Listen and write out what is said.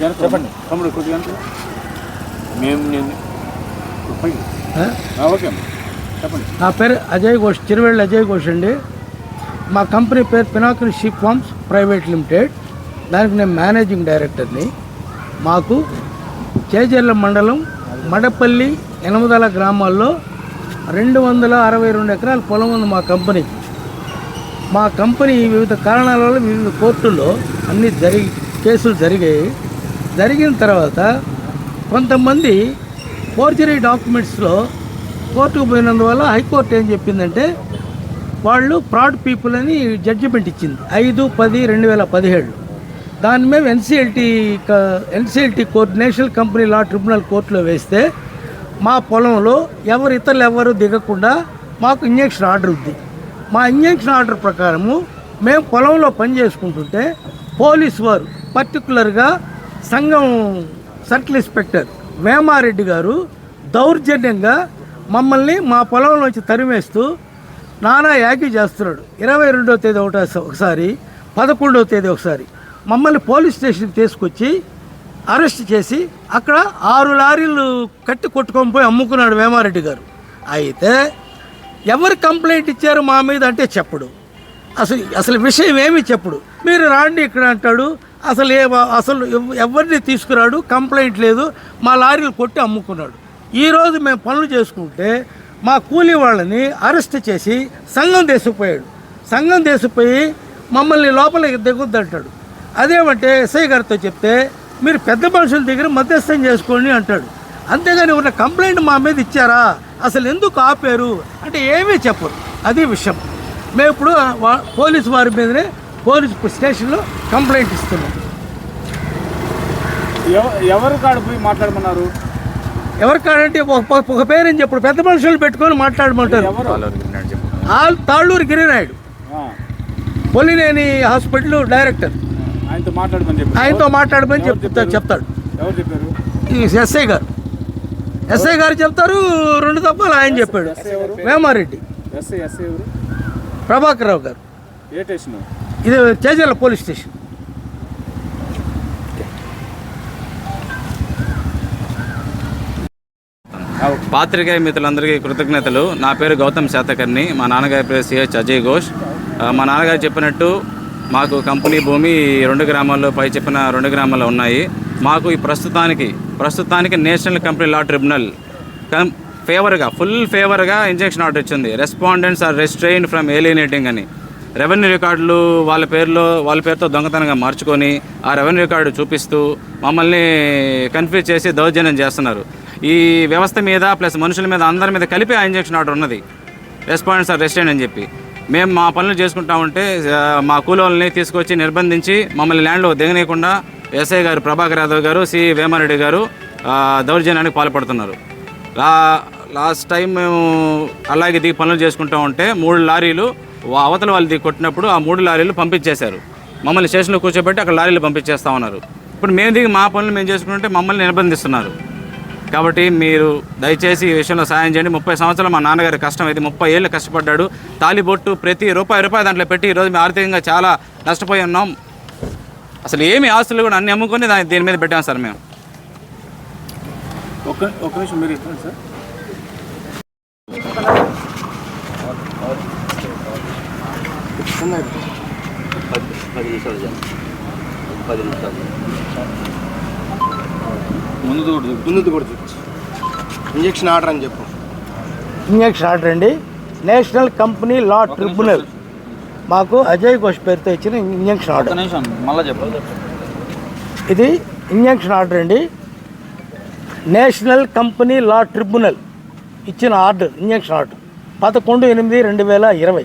చెప్పండి. తమ్ముడు కొద్దిగా మేము నేను ఓకే చెప్పండి. నా పేరు అజయ్ ఘోష్ చిరువెళ్ళి అజయ్ ఘోష్ అండి. మా కంపెనీ పేరు Pinnacle ship farms private limited. దానికి నేను మేనేజింగ్ డైరెక్టర్ని. మాకు చేజర్ల మండలం మడపల్లి ఎనమదల గ్రామాల్లో రెండు వందల అరవై రెండు ఎకరాల పొలం ఉంది మా కంపెనీకి మా కంపెనీ వివిధ కారణాల వల్ల వివిధ కోర్టుల్లో అన్ని జరిగి కేసులు జరిగాయి. జరిగిన తర్వాత కొంతమంది ఫోర్జరీ డాక్యుమెంట్స్లో కోర్టుకు పోయినందువల్ల హైకోర్టు ఏం చెప్పిందంటే వాళ్ళు ఫ్రాడ్ పీపుల్ అని జడ్జిమెంట్ ఇచ్చింది. ఐదు పది రెండు వేల పదిహేడు. దాని మేము NCLT NCLT court national company law tribunal కోర్టులో వేస్తే మా పొలంలో ఎవరు ఇతరులు ఎవరు దిగకుండా మాకు ఇంజక్షన్ ఆర్డర్ ఉంది. మా ఇంజక్షన్ ఆర్డర్ ప్రకారము మేము పొలంలో పని చేసుకుంటుంటే పోలీస్ వారు పర్టికులర్గా సంఘం సర్కిల్ ఇన్స్పెక్టర్ వేమారెడ్డి గారు దౌర్జన్యంగా మమ్మల్ని మా పొలంలోంచి తరిమేస్తూ నానా యాగి చేస్తున్నాడు. ఇరవై రెండో తేదీ ఒకట ఒకసారి పదకొండవ తేదీ ఒకసారి మమ్మల్ని పోలీస్ స్టేషన్కి తీసుకొచ్చి అరెస్ట్ చేసి అక్కడ ఆరు లారీలు కట్టి కొట్టుకొని పోయి అమ్ముకున్నాడు వేమారెడ్డి గారు. అయితే ఎవరు కంప్లైంట్ ఇచ్చారు మా మీద అంటే చెప్పడు. అసలు అసలు విషయం ఏమి చెప్పడు. మీరు రాండి ఇక్కడ అంటాడు. అసలు ఏ అసలు ఎవరిని తీసుకురాడు? కంప్లైంట్ లేదు. మా లారీలు కొట్టి అమ్ముకున్నాడు. ఈరోజు మేము పనులు చేసుకుంటే మా కూలీ వాళ్ళని అరెస్ట్ చేసి సంఘం దేశపోయాడు. సంఘం దేశపోయి మమ్మల్ని లోపలికి దిగొద్దు అంటాడు అదేమంటే ఎస్ఐ గారితో చెప్తే మీరు పెద్ద మనుషుల దగ్గర మధ్యస్థం చేసుకోండి అంటాడు. అంతేగాని ఉన్న కంప్లైంట్ మా మీద ఇచ్చారా? అసలు ఎందుకు ఆపారు? అంటే ఏమీ చెప్పరు. అది విషయం. మేము ఇప్పుడు వా- పోలీసు వారి మీదనే పోలీస్ స్టేషన్లో కంప్లైంట్ ఇస్తున్నాం. ఎవ- ఎవరు కాడ పోయి మాట్లాడమన్నారు? ఎవరికాడంటే ఒక ఒక పేరుని చెప్పుడు. పెద్ద మనుషులు పెట్టుకొని మాట్లాడమంటారు. ఎవరు? ఆల్ Talluru Giri Naidu. Polineni hospital director. ఆయనతో మాట్లాడమని చెప్పి ఆయనతో మాట్లాడమని ఎవరు చెప్తా చెప్తాడు. ఎవరు చెప్పారు? ఎస్ఐ గారు. ఎస్ఐ గారు చెప్తారు రెండు తప్పలు ఆయన చెప్పాడు. వేమారెడ్డి. ఎవరు? ప్రభాకర్ రావు గారు. ఏ స్టేషన్? ఇది చేజర్ల పోలీస్ స్టేషన్. పాత్రికేయ మిత్రులందరికీ కృతజ్ఞతలు. నా పేరు గౌతమ్ శాతకర్ణి. మా నాన్నగారి పేరు సిహెచ్ అజయ్ ఘోష్. మా నాన్నగారు చెప్పినట్టు మాకు కంపెనీ భూమి ఈ రెండు గ్రామాల్లో పై చెప్పిన రెండు గ్రామాల్లో ఉన్నాయి. మాకు ఈ ప్రస్తుతానికి ప్రస్తుతానికి నేషనల్ కంపెనీ లా ట్రిబ్యునల్ కం ఫేవర్గా ఫుల్ ఫేవర్గా ఇంజెక్షన్ ఆర్డర్ ఇచ్చింది. Respondents are restrain from alienating అని. రెవెన్యూ రికార్డులు వాళ్ళ పేరులో వాళ్ళ పేరుతో దొంగతనంగా మార్చుకొని ఆ రెవెన్యూ రికార్డు చూపిస్తూ మమ్మల్ని కన్ఫ్యూజ్ చేసి దౌర్జన్యం చేస్తున్నారు. ఈ వ్యవస్థ మీద ప్లస్ మనుషుల మీద అందరి మీద కలిపి ఆ ఇంజెక్షన్ ఆర్డర్ ఉన్నది. రెస్పాండ్స్ ఆర్ రెస్టారెంట్ అని చెప్పి. మేము మా పనులు చేసుకుంటా ఉంటే మా కూలోళ్ళని తీసుకొచ్చి నిర్బంధించి మమ్మల్ని ల్యాండ్లో దిగనీయకుండా ఎస్ఐ గారు ప్రభాకర్ యాదవ్ గారు సి వేమారెడ్డి గారు దౌర్జన్యానికి పాల్పడుతున్నారు. లా లాస్ట్ టైం మేము అలాగే దిగి పనులు చేసుకుంటా ఉంటే మూడు లారీలు అవతల వాళ్ళు కొట్టినప్పుడు ఆ మూడు లారీలు పంపించేశారు. మమ్మల్ని స్టేషన్లో కూర్చోబెట్టి అక్కడ లారీలు పంపించేస్తా ఉన్నారు. ఇప్పుడు మేము దిగి మా పనులు మేము చేసుకుంటే మమ్మల్ని నిర్బంధిస్తున్నారు కాబట్టి మీరు దయచేసి ఈ విషయంలో సాయం చేయండి. ముప్పై సంవత్సరాలు మా నాన్నగారి కష్టం ఇది. ముప్పై ఏళ్ళు కష్టపడ్డాడు. తాలిబొట్టు ప్రతి రూపాయి రూపాయి దాంట్లో పెట్టి ఈరోజు మేము ఆర్థికంగా చాలా నష్టపోయి ఉన్నాం. అసలు ఏమి ఆస్తులు కూడా అన్ని అమ్ముకొని దాని దీని మీద పెట్టాం సార్ మేము. ఒక ఒక నిమిషం మీరు సార్? ఇస్తాను సార్ ముందు కూడా ముందు కూడా చూపించు ఇంజక్షన్ ఆర్డర్ అని చెప్పు. ఇంజక్షన్ ఆర్డర్ అండి. నేషనల్ కంపెనీ లా ట్రిబ్యునల్ మాకు అజయ్ ఘోష్ పేరుతో ఇచ్చిన ఇంజక్షన్ ఆర్డర్ మళ్ళీ చెప్పండి ఇది ఇంజక్షన్ ఆర్డర్ అండి. నేషనల్ కంపెనీ లా ట్రిబ్యునల్ ఇచ్చిన ఆర్డర్ ఇంజక్షన్ ఆర్డర్ పదకొండు ఎనిమిది రెండు వేల ఇరవై.